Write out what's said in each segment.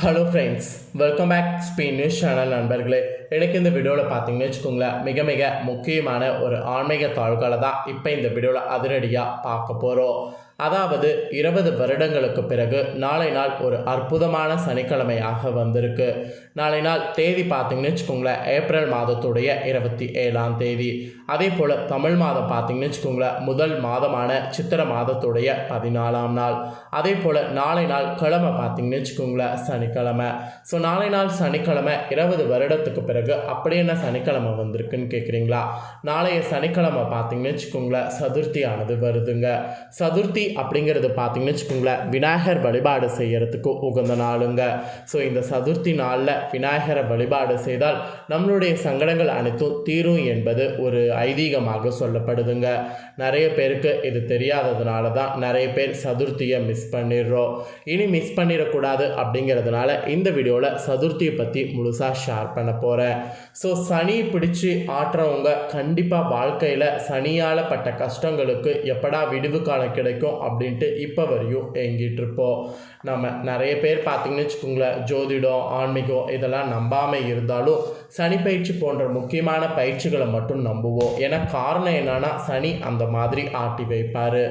Hello friends welcome back Spain news channel நண்பர்களே. எனக்கு இந்த வீடியோவில் பார்த்தீங்கன்னு வச்சுக்கோங்களேன் மிக மிக முக்கியமான ஒரு ஆன்மீக தாள்களை தான் இப்போ இந்த வீடியோவில் அதிரடியாக பார்க்க போகிறோம் அதாவது இருபது வருடங்களுக்கு பிறகு நாளை நாள் ஒரு அற்புதமான சனிக்கிழமையாக வந்திருக்கு. நாளை நாள் தேதி பார்த்தீங்கன்னு வச்சுக்கோங்களேன் ஏப்ரல் மாதத்துடைய இருபத்தி ஏழாம் தேதி. அதே போல் தமிழ் மாதம் பார்த்தீங்கன்னு வச்சுக்கோங்களேன் முதல் மாதமான சித்திர மாதத்துடைய பதினாலாம் நாள். அதே போல் நாளை நாள் கிழமை பார்த்தீங்கன்னு வச்சுக்கோங்களேன் சனிக்கிழமை. ஸோ நாளை நாள் சனிக்கிழமை இருபது வருடத்துக்கு பிறகு அப்படி என்ன சனிக்கிழமை வந்திருக்குன்னு கேட்குறீங்களா நாளைய சனிக்கிழமை பார்த்தீங்கன்னு வச்சுக்கோங்களேன் சதுர்த்தியானது வருதுங்க. சதுர்த்தி அப்படிங்கிறது பார்த்தீங்கன்னு வச்சுக்கோங்களேன் விநாயகர் வழிபாடு செய்கிறதுக்கு உகந்த நாளுங்க. ஸோ இந்த சதுர்த்தி நாளில் விநாயகரை வழிபாடு செய்தால் நம்மளுடைய சங்கடங்கள் அனைத்தும் தீரும் என்பது ஒரு ஐதீகமாக சொல்லப்படுதுங்க. நிறைய பேருக்கு இது தெரியாததுனால தான் நிறைய பேர் சதுர்த்தியை மிஸ் பண்ணிடுறோம். இனி மிஸ் பண்ணிடக்கூடாது அப்படிங்கிறதுனால இந்த வீடியோவில் சதுர்த்தியை பற்றி முழுசாக ஷேர் பண்ண போகிறேன் ஸோ சனி பிடிச்சி ஆட்டுறவங்க கண்டிப்பாக வாழ்க்கையில் சனியால் பட்ட கஷ்டங்களுக்கு எப்படா விடுவு காலம் கிடைக்கும் அப்படின்ட்டு இப்போ வரையும் ஏங்கிட்டு இருப்போம். நம்ம நிறைய பேர் பார்த்தீங்கன்னு வச்சுக்கோங்களேன் ஜோதிடம் ஆன்மீகம் இதெல்லாம் நம்பாமல் இருந்தாலும் சனி பயிற்சி போன்ற முக்கியமான பயிற்சிகளை மட்டும் நம்புவோம். ஏன்னா காரணம் என்னன்னா சனி அந்த மாதிரி ஆட்டி வைப்பார்.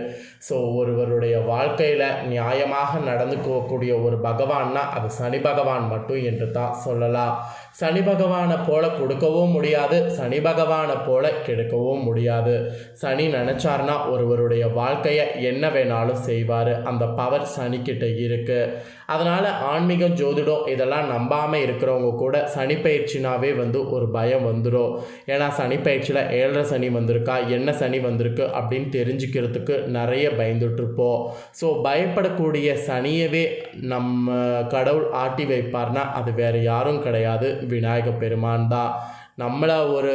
ஸோ ஒருவருடைய வாழ்க்கையில் நியாயமாக நடந்துக்கக்கூடிய ஒரு பகவான்னா அது சனி பகவான் மட்டும் என்று தான் சொல்லலாம். சனி பகவானை போல கொடுக்கவும் முடியாது சனி பகவானை போல கெடுக்கவும் முடியாது. சனி நினச்சார்னா ஒருவருடைய வாழ்க்கையை என்ன வேணாலும் செய்வார். அந்த பவர் சனிக்கிட்ட இருக்குது அதனால் ஆன்மீகம் ஜோதிடம் இதெல்லாம் நம்பாமல் இருக்கிறவங்க கூட சனி பயிற்சினாவே வந்து ஒரு பயம் வந்துடும் ஏன்னா சனி பயிற்சியில் ஏழரை சனி வந்திருக்கா என்ன சனி வந்திருக்கு அப்படின்னு தெரிஞ்சுக்கிறதுக்கு நிறைய பயந்துட்டுருப்போம். ஸோ பயப்படக்கூடிய சனியவே நம்ம கடவுள் ஆட்டி வைப்பார்னா அது வேறு யாரும் கிடையாது. விநாயக பெருமான் தான். நம்மளை ஒரு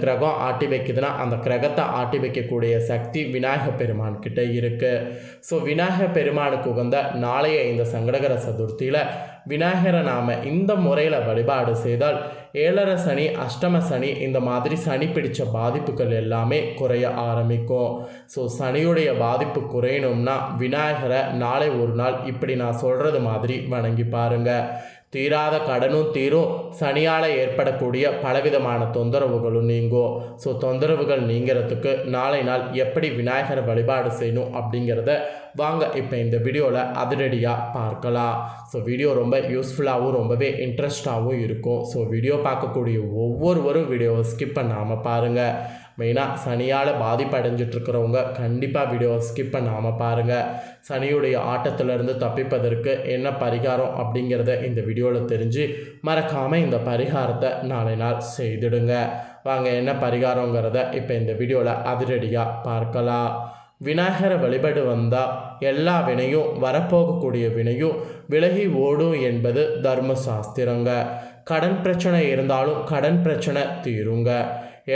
கிரகம் ஆட்டி வைக்குதுன்னா அந்த கிரகத்தை ஆட்டி வைக்கக்கூடிய சக்தி விநாயக பெருமான் கிட்ட இருக்குது ஸோ விநாயக பெருமானுக்கு உகந்த நாளைய இந்த சங்கடகர சதுர்த்தியில் விநாயகரை நாம் இந்த முறையில் வழிபாடு செய்தால் ஏழரை சனி அஷ்டம சனி இந்த மாதிரி சனி பிடித்த பாதிப்புகள் எல்லாமே குறைய ஆரம்பிக்கும். ஸோ சனியுடைய பாதிப்பு குறையணும்னா விநாயகரை நாளை ஒரு நாள் இப்படி நான் சொல்கிறது மாதிரி வணங்கி பாருங்கள் தீராத கடனும் தீரும். சனியால் ஏற்படக்கூடிய பலவிதமான தொந்தரவுகளும் நீங்கும் ஸோ தொந்தரவுகள் நீங்கிறதுக்கு நாளை நாள் எப்படி விநாயகரை வழிபாடு செய்யணும் அப்படிங்கிறத வாங்க இப்போ இந்த வீடியோவில் அதிரடியாக பார்க்கலாம். ஸோ வீடியோ ரொம்ப யூஸ்ஃபுல்லாகவும் ரொம்பவே இன்ட்ரெஸ்டாகவும் இருக்கும். ஸோ வீடியோ பார்க்கக்கூடிய ஒவ்வொருவரும் வீடியோவை ஸ்கிப் பண்ணாமல் பாருங்கள் மெயினாக சனியால் பாதிப்படைஞ்சிட்ருக்கிறவங்க கண்டிப்பாக வீடியோவை ஸ்கிப் பண்ணாமல் பாருங்கள் சனியுடைய ஆட்டத்திலிருந்து தப்பிப்பதற்கு என்ன பரிகாரம் அப்படிங்கிறத இந்த வீடியோவில் தெரிஞ்சு மறக்காமல் இந்த பரிகாரத்தை நாளை நாள் செய்திடுங்க. வாங்க என்ன பரிகாரங்கிறத இப்போ இந்த வீடியோவில் அதிரடியாக பார்க்கலாம். விநாயகரை வழிபடு வந்தால் எல்லா வினையும் வரப்போகக்கூடிய வினையும் விலகி ஓடும் என்பது தர்ம சாஸ்திரங்க. கடன் பிரச்சனை இருந்தாலும் கடன் பிரச்சனை தீருங்க.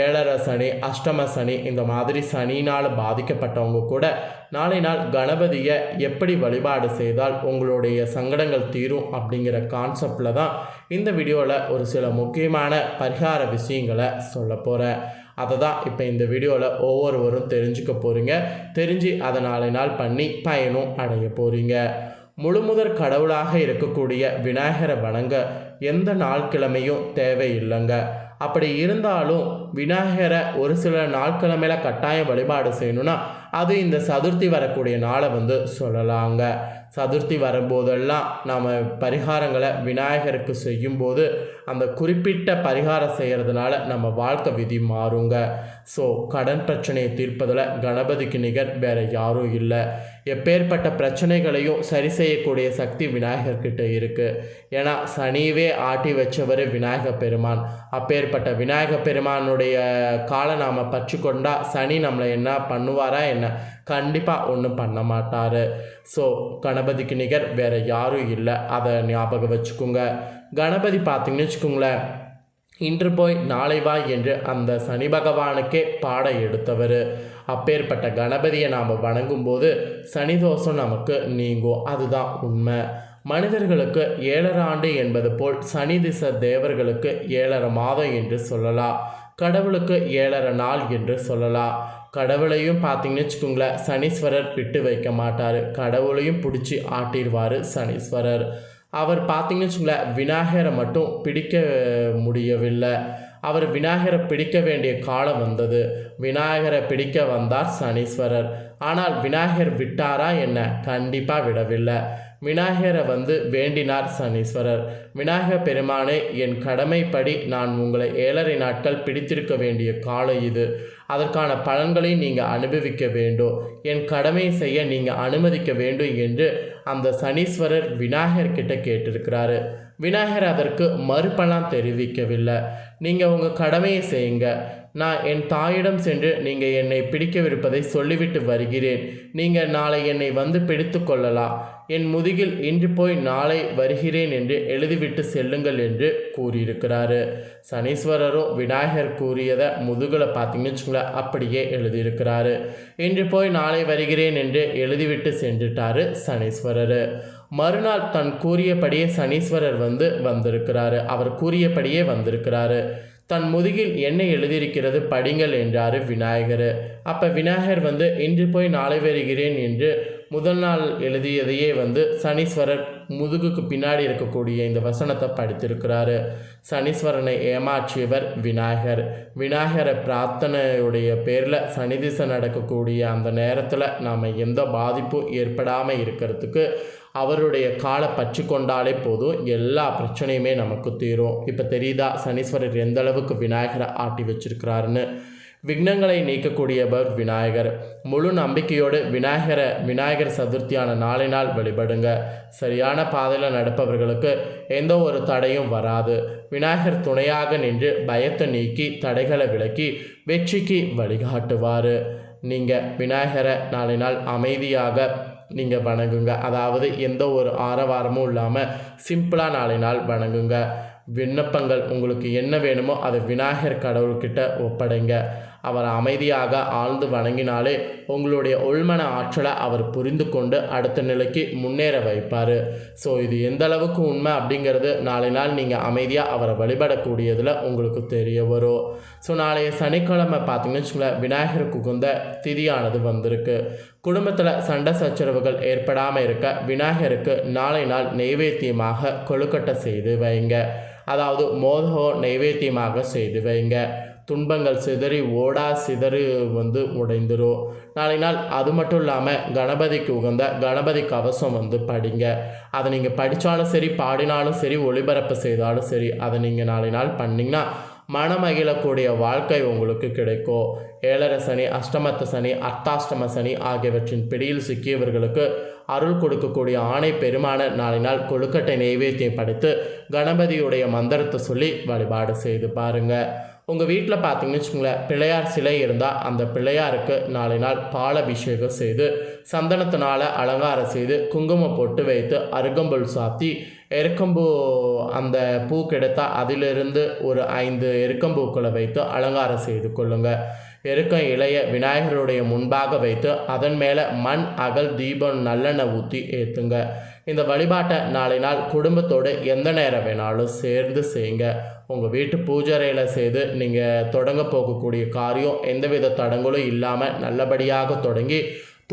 ஏழரை சனி அஷ்டம சனி இந்த மாதிரி சனினால் பாதிக்கப்பட்டவங்க கூட நாளை நாள் கணபதியை எப்படி வழிபாடு செய்தால் உங்களுடைய சங்கடங்கள் தீரும் அப்படிங்கிற கான்செப்டில் தான் இந்த வீடியோவில் ஒரு சில முக்கியமான பரிகார விஷயங்களை சொல்ல போகிறேன் அதை தான் இப்போ இந்த வீடியோவில் ஒவ்வொருவரும் தெரிஞ்சுக்க போகிறீங்க தெரிஞ்சு அதை நாளை நாள் பண்ணி பயனும் அடைய போகிறீங்க முழுமுதற் கடவுளாக இருக்கக்கூடிய விநாயகரை வணங்க எந்த நாள் கிழமையும் தேவையில்லைங்க. அப்படி இருந்தாலும் விநாயகரை ஒரு சில நாட்கிழமையில் கட்டாயம் வழிபாடு செய்யணும்னா அது இந்த சதுர்த்தி வரக்கூடிய நாளை வந்து சொல்லலாங்க. சதுர்த்தி வரும்போதெல்லாம் நாம் பரிகாரங்களை விநாயகருக்கு செய்யும்போது அந்த குறிப்பிட்ட பரிகாரம் செய்கிறதுனால நம்ம வாழ்க்கை விதி மாறுங்க. ஸோ கடன் பிரச்சனையை தீர்ப்பதில் கணபதிக்கு நிகர் வேறு யாரும் இல்லை. எப்பேற்பட்ட பிரச்சனைகளையும் சரி செய்யக்கூடிய சக்தி விநாயகர்கிட்ட இருக்குது ஏன்னா சனிவே ஆட்டி வச்சவர் விநாயக பெருமான். அப்பேற்பட்ட விநாயக பெருமானுடைய காலை நாம் பற்றி கொண்டா சனி நம்மளை என்ன பண்ணுவாரா என்ன? கண்டிப்பாக ஒன்றும் பண்ண மாட்டார். ஸோ கணபதிக்கு நிகர் வேறு யாரும் இல்லை. அதை ஞாபகம் வச்சுக்கோங்க. கணபதி பார்த்தீங்கன்னு வச்சுக்கோங்களேன் இன்று போய் நாளை வா என்று அந்த சனி பகவானுக்கே பாட எடுத்தவர். அப்பேற்பட்ட கணபதியை நாம் வணங்கும்போது சனி தோஷம் நமக்கு நீங்கும். அதுதான் உண்மை. மனிதர்களுக்கு ஏழரை ஆண்டு என்பது போல் சனி திசை தேவர்களுக்கு ஏழரை மாதம் என்று சொல்லலாம். கடவுளுக்கு ஏழரை நாள் என்று சொல்லலாம். கடவுளையும் பார்த்தீங்கன்னு வச்சுக்கோங்களேன் சனீஸ்வரர் விட்டு வைக்க மாட்டார். கடவுளையும் பிடிச்சி ஆட்டிடுவார் சனீஸ்வரர். அவர் பார்த்தீங்கன்னு வச்சுங்களேன் விநாயகரை மட்டும் பிடிக்க முடியவில்லை. அவர் விநாயகரை பிடிக்க வேண்டிய காலம் வந்தது. விநாயகரை பிடிக்க வந்தார் சனீஸ்வரர். ஆனால் விநாயகர் விட்டாரா என்ன? கண்டிப்பாக விடவில்லை. விநாயகரை வந்து வேண்டினார் சனீஸ்வரர். விநாயகர் பெருமானே என் கடமைப்படி நான் உங்களை ஏழரை நாட்கள் பிடித்திருக்க வேண்டிய காலம் இது. அதற்கான பலன்களை நீங்கள் அனுபவிக்க வேண்டும். என் கடமையை செய்ய நீங்கள் அனுமதிக்க வேண்டும் என்று அந்த சனீஸ்வரர் விநாயகர் கிட்ட கேட்டிருக்கிறாரு. விநாயகர் அதற்கு மறுப்பெல்லாம் தெரிவிக்கவில்லை. நீங்கள் உங்கள் கடமையை செய்யுங்க. நான் என் தாயிடம் சென்று நீங்கள் என்னை பிடிக்கவிருப்பதை சொல்லிவிட்டு வருகிறேன். நீங்கள் நாளை என்னை வந்து பிடித்து கொள்ளலாம். என் முதுகில் இன்று போய் நாளை வருகிறேன் என்று எழுதிவிட்டு செல்லுங்கள் என்று கூறியிருக்கிறாரு. சனீஸ்வரரும் விநாயகர் கூறியதை முதுகில் பார்த்தீங்கன்னு வச்சுங்களேன் அப்படியே எழுதியிருக்கிறாரு. இன்று போய் நாளை வருகிறேன் என்று எழுதிவிட்டு சென்றுட்டாரு சனீஸ்வரர். மறுநாள் தன் கூறியபடியே சனீஸ்வரர் வந்து வந்திருக்கிறாரு. அவர் கூறியபடியே வந்திருக்கிறாரு. தன் முதுகில் என்ன எழுதியிருக்கிறது படிங்கள் என்றார் விநாயகர். அப்போ விநாயகர் வந்து இன்று போய் நாளை வருகிறேன் என்று முதல் நாள் எழுதியதையே வந்து சனீஸ்வரர் முதுகுக்கு பின்னாடி இருக்கக்கூடிய இந்த வசனத்தை படித்திருக்கிறாரு. சனீஸ்வரனை ஏமாற்றியவர் விநாயகர். விநாயகரை பிரார்த்தனையுடைய பேரில் சனிதிசை நடக்கக்கூடிய அந்த நேரத்தில் நாம் எந்த பாதிப்பும் ஏற்படாமல் இருக்கிறதுக்கு அவருடைய காலை பற்றி கொண்டாலே போதும். எல்லா பிரச்சனையுமே நமக்கு தீரும். இப்போ தெரியுதா? சனீஸ்வரர் எந்த அளவுக்கு விநாயகரை ஆட்டி வச்சிருக்கிறாருன்னு. விக்னங்களை நீக்கக்கூடியவர் விநாயகர். முழு நம்பிக்கையோடு விநாயகரை விநாயகர் சதுர்த்தியான நாளை நாள் வழிபடுங்க. சரியான பாதையில் நடப்பவர்களுக்கு எந்த ஒரு தடையும் வராது. விநாயகர் துணையாக நின்று பயத்தை நீக்கி தடைகளை விலக்கி வெற்றிக்கு வழிகாட்டுவார். நீங்கள் விநாயகரை நாளை நாள் அமைதியாக நீங்கள் வணங்குங்க. அதாவது எந்த ஒரு ஆரவாரமும் இல்லாமல் சிம்பிளாக நாளை நாள் வணங்குங்க. விண்ணப்பங்கள் உங்களுக்கு என்ன வேணுமோ அதை விநாயகர் கடவுள்கிட்ட ஒப்படைங்க. அவர் அமைதியாக ஆழ்ந்து வணங்கினாலே உங்களுடைய உள்மன ஆற்றலை அவர் புரிந்து கொண்டு அடுத்த நிலைக்கு முன்னேற வைப்பார். ஸோ இது எந்த அளவுக்கு உண்மை அப்படிங்கிறது நாளை நாள் நீங்கள் அமைதியாக அவரை வழிபடக்கூடியதில் உங்களுக்கு தெரிய வரும். ஸோ நாளைய சனிக்கிழமை பார்த்தீங்கன்னு வச்சுக்கோங்களேன் விநாயகருக்கு உகந்த திதியானது வந்திருக்கு. குடும்பத்தில் சண்டை சச்சரவுகள் ஏற்படாமல் இருக்க விநாயகருக்கு நாளை நாள் நெய்வேத்தியமாக கொழுக்கட்டை செய்து வைங்க. அதாவது மோதகம் நைவேத்தியமாக செய்து வைங்க. துன்பங்கள் சிதறி ஓடா சிதறி வந்து உடைந்துரும் நாளை நாள் அது மட்டும் இல்லாமல் கணபதிக்கு உகந்த கணபதி கவசம் வந்து படிங்க. அதை நீங்கள் படித்தாலும் சரி பாடினாலும் சரி ஒளிபரப்பு செய்தாலும் சரி அதை நீங்கள் நாளை நாள் பண்ணிங்கன்னா மனமகிழக்கூடிய வாழ்க்கை உங்களுக்கு கிடைக்கும். ஏழரை சனி அஷ்டமத்த சனி அர்த்தாஷ்டம சனி ஆகியவற்றின் பிடியில் சிக்கியவர்களுக்கு அருள் கொடுக்கக்கூடிய ஆணை பெருமான நாளை நாள் கொழுக்கட்டை நெய்வேத்தியம் படைத்து கணபதியுடைய மந்திரத்தை சொல்லி வழிபாடு செய்து பாருங்கள் உங்கள் வீட்டில் பார்த்தீங்கன்னு வச்சுக்கோங்களேன் பிள்ளையார் சிலை இருந்தால் அந்த பிள்ளையாருக்கு நாளை நாள் பாலபிஷேகம் செய்து சந்தனத்தினால் அலங்காரம் செய்து குங்குமம் போட்டு வைத்து அருகம்புல் சாத்தி எருக்கம்பூ அந்த பூ கிடைத்தால் அதிலிருந்து ஒரு ஐந்து எருக்கம்பூக்களை வைத்து அலங்காரம் செய்து கொள்ளுங்கள் எருக்கம் இலைய விநாயகருடைய முன்பாக வைத்து அதன் மேலே மண் அகல் தீபம் நல்லெண்ணெய் ஊற்றி ஏற்றுங்க இந்த வழிபாட்டை நாளை நாள் குடும்பத்தோடு எந்த நேரம் வேணாலும் சேர்ந்து செய்யுங்க. உங்கள் வீட்டு பூஜறையில் செய்து நீங்கள் தொடங்க போகக்கூடிய காரியம் எந்தவித தடங்களும் இல்லாமல் நல்லபடியாக தொடங்கி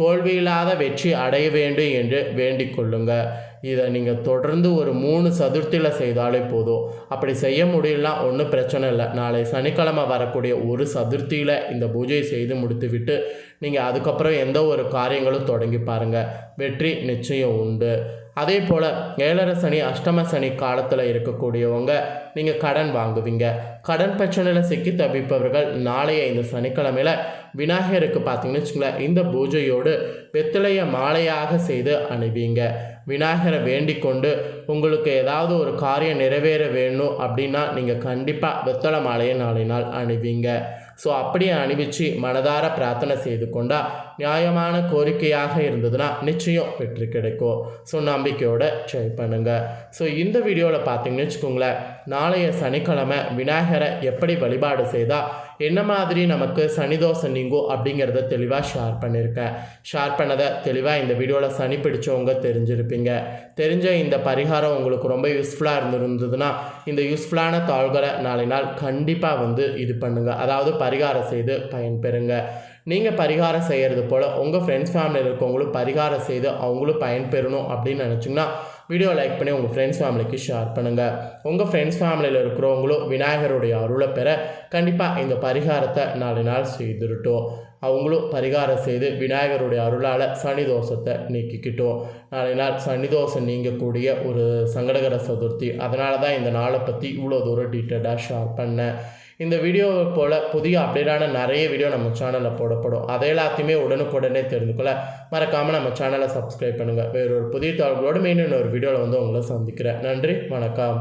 தோல்வியில்லாத வெற்றி அடைய வேண்டும் என்று வேண்டிக் கொள்ளுங்கள் இதை நீங்கள் தொடர்ந்து ஒரு மூணு சதுர்த்தியில் செய்தாலே போதும். அப்படி செய்ய முடியலனா ஒன்றும் பிரச்சனை இல்லை. நாளை சனிக்கிழமை வரக்கூடிய ஒரு சதுர்த்தியில் இந்த பூஜையை செய்து முடித்துவிட்டு நீங்கள் அதுக்கப்புறம் எந்த ஒரு காரியங்களும் தொடங்கி பாருங்கள் வெற்றி நிச்சயம் உண்டு. அதே போல் ஏழரை சனி அஷ்டம சனி காலத்தில் இருக்கக்கூடியவங்க நீங்கள் கடன் வாங்குவீங்க. கடன் பிரச்சனையில் சிக்கி தவிப்பவர்கள் நாளைய இந்த சனிக்கிழமையில் விநாயகருக்கு பார்த்தீங்கன்னு வச்சுங்களேன் இந்த பூஜையோடு வெத்திலைய மாலையாக செய்து அணிவீங்க. விநாயகரை வேண்டிக் கொண்டு உங்களுக்கு ஏதாவது ஒரு காரியம் நிறைவேற வேணும் அப்படின்னா நீங்கள் கண்டிப்பாக வெத்தலை மாலையை நாளை நாள் அணிவீங்க. ஸோ அப்படியே அணிவிச்சு மனதார பிரார்த்தனை செய்து கொண்டால் நியாயமான கோரிக்கையாக இருந்ததுன்னா நிச்சயம் வெற்றி கிடைக்கும். ஸோ நம்பிக்கையோட ட்ரை பண்ணுங்கள் ஸோ இந்த வீடியோவில் பார்த்தீங்கன்னு வச்சுக்கோங்களேன் நாளைய சனிக்கிழமை விநாயகரை எப்படி வழிபாடு செய்தால் என்ன மாதிரி நமக்கு சனிதோஷம் நீங்கும் அப்படிங்கிறத தெளிவாக ஷேர் பண்ணியிருக்கேன் ஷேர் பண்ணதை தெளிவாக இந்த வீடியோவில் சனி பிடிச்சவங்க தெரிஞ்சிருப்பீங்க. தெரிஞ்ச இந்த பரிகாரம் உங்களுக்கு ரொம்ப யூஸ்ஃபுல்லாக இருந்திருந்ததுன்னா இந்த யூஸ்ஃபுல்லான தாள்களை நாளை நாள் கண்டிப்பாக வந்து இது பண்ணுங்கள் அதாவது பரிகாரம் செய்து பயன்பெறுங்க. நீங்கள் பரிகாரம் செய்கிறது போல் உங்கள் ஃப்ரெண்ட்ஸ் ஃபேமிலியில் இருக்கவங்களும் பரிகாரம் செய்து அவங்களும் பயன்பெறணும் அப்படின்னு நினச்சிங்கன்னா வீடியோ லைக் பண்ணி உங்கள் ஃப்ரெண்ட்ஸ் ஃபேமிலிக்கு ஷேர் பண்ணுங்கள் உங்கள் ஃப்ரெண்ட்ஸ் ஃபேமிலியில் இருக்கிறவங்களும் விநாயகருடைய அருளை பெற கண்டிப்பாக இந்த பரிகாரத்தை நாலு நாள் செய்திருட்டோம். அவங்களும் பரிகாரம் செய்து விநாயகருடைய அருளால் சனி தோஷத்தை நீக்கிக்கிட்டோம். நாளை நாள் சனி தோஷம் நீங்கக்கூடிய ஒரு சங்கடகர சதுர்த்தி. அதனால தான் இந்த நாளை பற்றி இவ்வளோ தூரம் டீட்டெயிலாக ஷேர் பண்ணேன். இந்த வீடியோவை போல் புதிய அப்டேட்டான நிறைய வீடியோ நம்ம சேனலில் போடப்படும். அதை எல்லாத்தையுமே உடனுக்குடனே தெரிந்து கொள்ள மறக்காமல் நம்ம சேனலை சப்ஸ்கிரைப் பண்ணுங்கள் வேறொரு புதிய தகவலோடு மீண்டும் ஒரு வீடியோவில் வந்து உங்களை சந்திக்கிறேன். நன்றி வணக்கம்.